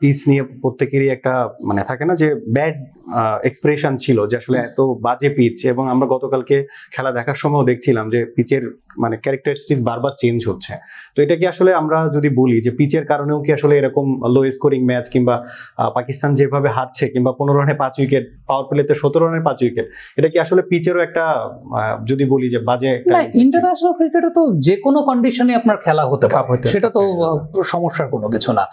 Pitch নিয়ে প্রত্যেকেরই একটা মানে থাকে না যে ব্যাড এক্সপ্রেশন ছিল যে আসলে এত বাজে পিচ এবং আমরা গতকালকে খেলা দেখার সময়ও দেখছিলাম যে পিচের মানে ক্যারেক্টারিস্টিক বারবার চেঞ্জ হচ্ছে। তো এটা কি আসলে আমরা যদি বলি যে পিচের কারণেও কি আসলে এরকম লো স্কোরিং ম্যাচ কিংবা পাকিস্তান যেভাবে হারছে কিংবা পনেরো রানে পাঁচ উইকেট পাওয়ার প্লেতে সতেরো রানে পাঁচ উইকেট এটা কি আসলে পিচেরও একটা যদি বলি যে বাজে ইন্টারন্যাশনাল ক্রিকেটে তো যে কোনো কন্ডিশনে আপনার খেলা হতে পারে। সেটা তো সমস্যার কোনো কিছু না।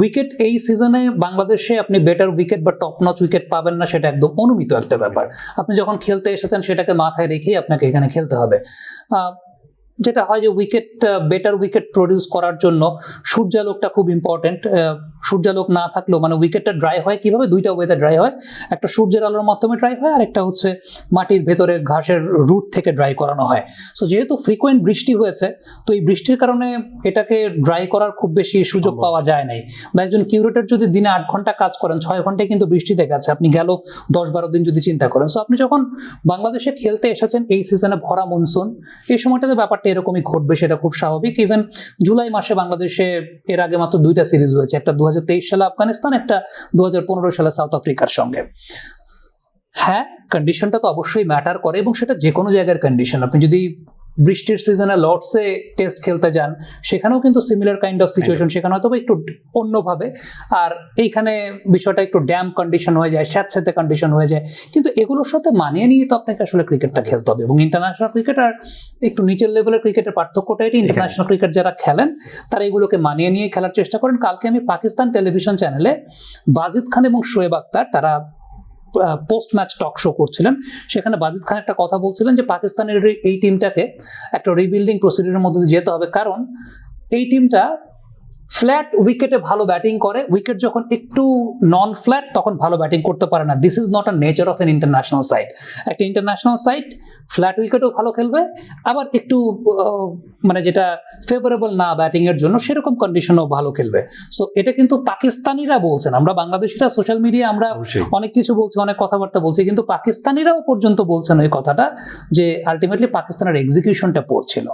উইকেট এই সিজনে বাংলাদেশে আপনি বেটার উইকেট বা টপ নচ উইকেট পাবেন না সেটা একদম অনুমিত একটা ব্যাপার। আপনি যখন খেলতে এসেছেন সেটাকে মাথায় রেখেই আপনাকে এখানে খেলতে হবে। আহ, যেটা হয় যে উইকেট বেটার উইকেট প্রডিউস করার জন্য সূর্যালোকটা খুব ইম্পর্টেন্ট সূর্যালোক না থাকলেও মানে উইকেটটা ড্রাই হয় কীভাবে? দুইটা ওয়েতে ড্রাই হয়। একটা সূর্যের আলোর মাধ্যমে ড্রাই হয় আর একটা হচ্ছে মাটির ভেতরে ঘাসের রুট থেকে ড্রাই করানো হয়। সো যেহেতু ফ্রিকোয়েন্ট বৃষ্টি হয়েছে তো এই বৃষ্টির কারণে এটাকে ড্রাই করার খুব বেশি সুযোগ পাওয়া যায় নাই। বা একজন কিউরেটর যদি দিনে আট ঘণ্টা কাজ করেন ছয় ঘন্টায় কিন্তু বৃষ্টিতে গেছে আপনি গেল দশ বারো দিন যদি চিন্তা করেন। সো আপনি যখন বাংলাদেশে খেলতে এসেছেন এই সিজনে ভরা মনসুন এই সময়টাতে ব্যাপারটা এরকমই ঘটবে সেটা খুব স্বাভাবিক। ইভেন জুলাই মাসে বাংলাদেশে এর আগে মাত্র দুইটা সিরিজ হয়েছে একটা দু সালে আফগানিস্তান, একটা দু হাজার পনেরো সালে সাউথ আফ্রিকার সঙ্গে। হ্যাঁ কন্ডিশনটা তো অবশ্যই ম্যাটার করে এবং সেটা যে কোনো জায়গার কন্ডিশন আপনি যদি বৃষ্টির সিজনে লর্ডসে টেস্ট খেলতে যান সেখানেও কিন্তু সিমিলার কাইন্ড অফ সিচুয়েশন সেখানে হয়তো একটু অন্যভাবে। আর এইখানে বিষয়টা একটু ড্যাম কন্ডিশন হয়ে যায় স্যাঁতস্যাঁতে কন্ডিশন হয়ে যায়। কিন্তু এগুলোর সাথে মানিয়ে নিয়ে তো আপনাকে আসলে ক্রিকেটটা খেলতে হবে এবং ইন্টারন্যাশনাল ক্রিকেট আর একটু নিচের লেভেলের ক্রিকেটের পার্থক্যটা এটি ইন্টারন্যাশনাল ক্রিকেট যারা খেলেন তারা এগুলোকে মানিয়ে নিয়ে খেলার চেষ্টা করেন। কালকে আমি পাকিস্তান টেলিভিশন চ্যানেলে বাজিদ খান এবং শোয়েব আক্তার তারা পোস্ট ম্যাচ টক শো করছিলেন। সেখানে বাজিদ খান একটা কথা বলছিলেন যে, পাকিস্তানের এই- টিমটাকে একটা রিবিল্ডিং প্রসিডিউরের মধ্যে যেতে হবে। কারণ এই টিমটা ফ্ল্যাট উইকেটে ভালো ব্যাটিং করে। উইকেট যখন একটু নন ফ্ল্যাট তখন ভালো ব্যাটিং করতে পারে না। This is not a nature of an international side একটা ইন্টারন্যাশনাল সাইড ফ্ল্যাট উইকেটও ভালো খেলবে আবার একটু মানে যেটা ফেভারেবল না ব্যাটিং এর জন্য সেরকম কন্ডিশনও ভালো খেলবে। সো এটা কিন্তু পাকিস্তানিরা বলছেন। আমরা বাংলাদেশিরা সোশ্যাল মিডিয়া আমরা অনেক কিছু বলছি অনেক কথাবার্তা বলছি কিন্তু পাকিস্তানিরাও পর্যন্ত বলছেন ওই কথাটা যে আলটিমেটলি পাকিস্তানের এক্সিকিউশনটা পড়ছিল।